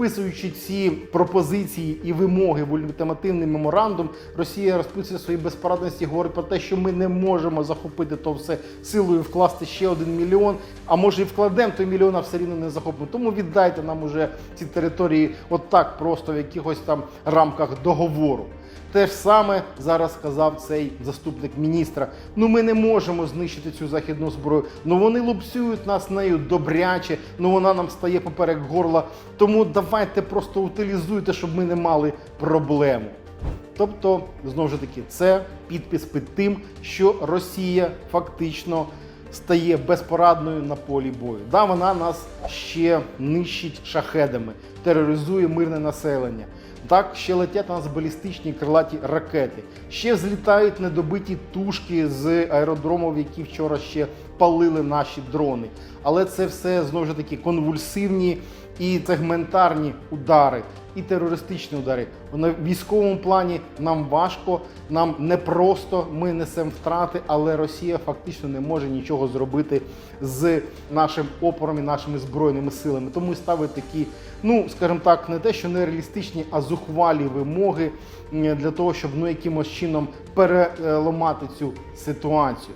Підписуючи ці пропозиції і вимоги в ультимативний меморандум, Росія розписує свої безпорадності, говорить про те, що ми не можемо захопити то все силою, вкласти ще один мільйон. А може і вкладемо той мільйон, а все рівно не захопимо. Тому віддайте нам уже ці території, от просто в якихось там рамках договору. Те ж саме зараз сказав цей заступник міністра. Ну ми не можемо знищити цю західну зброю. Ну вони лупцюють нас нею добряче. Ну вона нам стає поперек горла. Тому давайте просто утилізуйте, щоб ми не мали проблему. Тобто, знову ж таки, це підпис під тим, що Росія фактично стає безпорадною на полі бою. Да, вона нас ще нищить шахедами, тероризує мирне населення. Так, ще летять у нас балістичні крилаті ракети. Ще злітають недобиті тушки з аеродромів, які вчора ще палили наші дрони. Але це все знову ж таки конвульсивні і сегментарні удари, і терористичні удари. На військовому плані нам важко, нам непросто, ми несемо втрати, але Росія фактично не може нічого зробити з нашим опором і нашими збройними силами. Тому і ставить такі, ну скажімо так, не те, що нереалістичні, а зухвалі вимоги для того, щоб ну якимось чином переламати цю ситуацію.